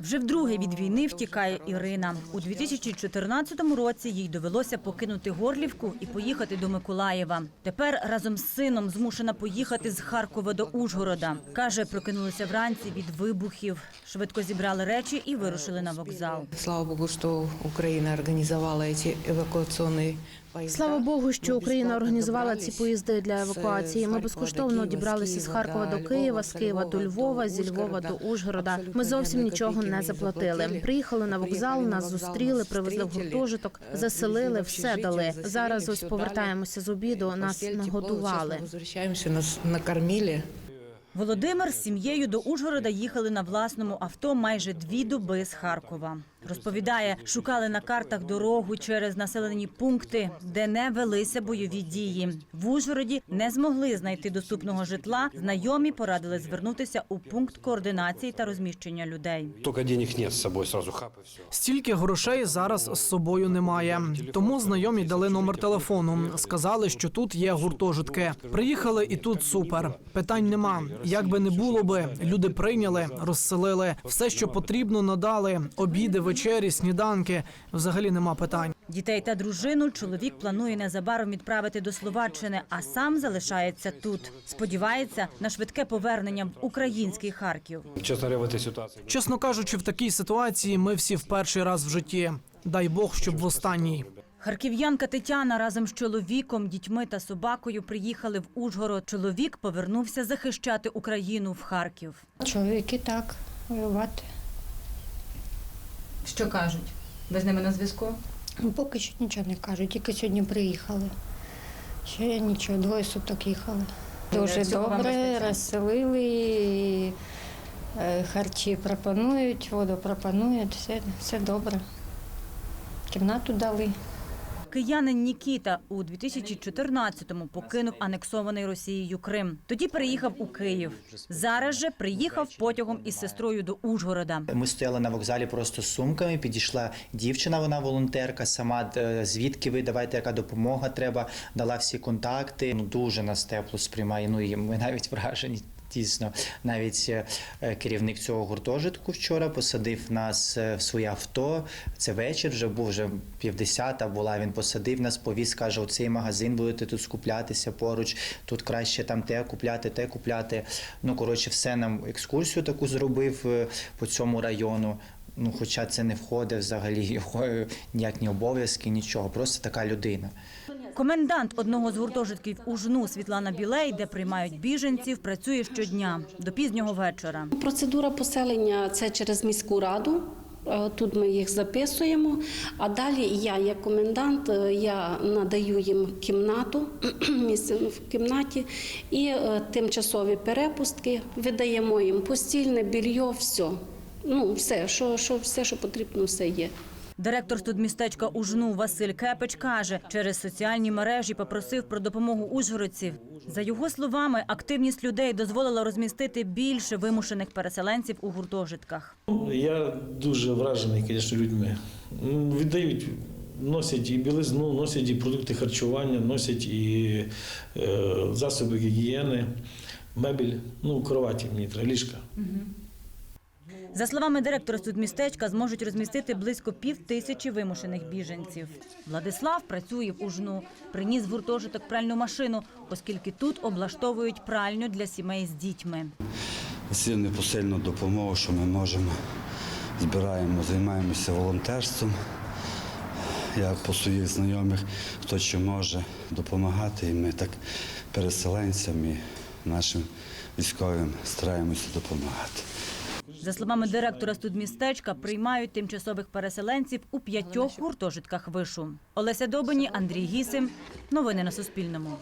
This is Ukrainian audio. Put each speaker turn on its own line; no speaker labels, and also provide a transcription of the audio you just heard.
Вже вдруге від війни втікає Ірина. У 2014 році їй довелося покинути Горлівку і поїхати до Миколаєва. Тепер разом з сином змушена поїхати з Харкова до Ужгорода. Каже, прокинулися вранці від вибухів. Швидко зібрали речі і вирушили на вокзал.
Слава Богу, что Украина организовала эти эвакуационные поезда.
Слава Богу, що
Ми
Україна
безплатно
організувала ці
добрались
поїзди для
з
евакуації. Ми
Харкова
безкоштовно
до Києва,
дібралися з Харкова до Києва, з Києва до Львова, зі Львова до Ужгорода. Ми зовсім нічого не заплатили. Приїхали на вокзал, нас зустріли, привезли в гуртожиток, заселили, все дали. Зараз ось повертаємося з обіду. Нас нагодували.
Нас накормили.
Володимир з сім'єю до Ужгорода їхали на власному авто майже дві доби з Харкова. Розповідає, шукали на картах дорогу через населені пункти, де не велися бойові дії. В Ужгороді не змогли знайти доступного житла. Знайомі порадили звернутися у пункт координації та розміщення людей.
Только денег нет с собой, сразу хап все.
Стільки грошей зараз з собою немає. Тому знайомі дали номер телефону. Сказали, що тут є гуртожитки. Приїхали і тут супер. Питань нема. Як би не було би, люди прийняли, розселили все, що потрібно, надали. Обіди, вечері, сніданки. Взагалі нема питань.
Дітей та дружину чоловік планує незабаром відправити до Словаччини, а сам залишається тут. Сподівається на швидке повернення в український Харків.
Чесно кажучи, в такій ситуації ми всі в перший раз в житті. Дай Бог, щоб в останній.
Харків'янка Тетяна разом з чоловіком, дітьми та собакою приїхали в Ужгород. Чоловік повернувся захищати Україну в Харків.
Чоловіки так, воювати.
Що кажуть? Ви з ними на зв'язку?
Ну, поки що нічого не кажуть, тільки сьогодні приїхали. Ще нічого, двоє суток їхали. Дуже
Цього вам
добре,
вистачає?
розселили, і, е, харчі пропонують, воду пропонують, все, все добре. Кімнату дали.
Киянин Нікіта у 2014-му покинув анексований Росією Крим. Тоді переїхав у Київ. Зараз же приїхав потягом із сестрою до Ужгорода.
Ми стояли на вокзалі просто з сумками. Підійшла дівчина, вона волонтерка. Сама е, звідки ви давайте, яка допомога треба, дала всі контакти. Ну дуже нас тепло сприймає. Ну і ми навіть вражені. Дійсно, навіть е, керівник цього гуртожитку вчора посадив нас е, в своє авто. Це вечір вже був вже півдесята була. Він посадив нас, повіз, каже: оцей магазин будете тут скуплятися поруч. Тут краще там те купляти, те купляти. Ну коротше, все нам екскурсію таку зробив е, по цьому району. Ну, хоча це не входить взагалі його ніяк ні обов'язки, нічого. Просто така людина.
Комендант одного з гуртожитків Ужну Світлана Білей, де приймають біженців, працює щодня до пізнього вечора.
Процедура поселення це через міську раду. Е, Тут ми їх записуємо. А далі я, як комендант, е, я надаю їм кімнату, в кімнаті і е, тимчасові перепустки. Видаємо їм постільне більйо, все. Ну, все, що, що, все, що потрібно, все є.
Директор студмістечка Ужну Василь Кепич каже, через соціальні мережі попросив про допомогу ужгородців. За його словами, активність людей дозволила розмістити більше вимушених переселенців у гуртожитках.
Я дуже вражений, звісно, людьми. Ну, Віддають, носять і білизну, носять і продукти харчування, носять і е, засоби гігієни, мебель, ну, кроваті мені треба, ліжка.
За словами директора студмістечка, зможуть розмістити близько пів тисячі вимушених біженців. Владислав працює в Ужну, приніс в гуртожиток пральну машину, оскільки тут облаштовують пральню для сімей з дітьми.
Всі непосильну допомогу, що ми можемо. Збираємо, займаємося волонтерством. Я по своїх знайомих, хто чи може допомагати, і ми так переселенцям і нашим військовим стараємося допомагати.
За словами директора студмістечка, приймають тимчасових переселенців у п'ятьох гуртожитках вишу. Олеся Добині, Андрій Гісим. Новини на Суспільному.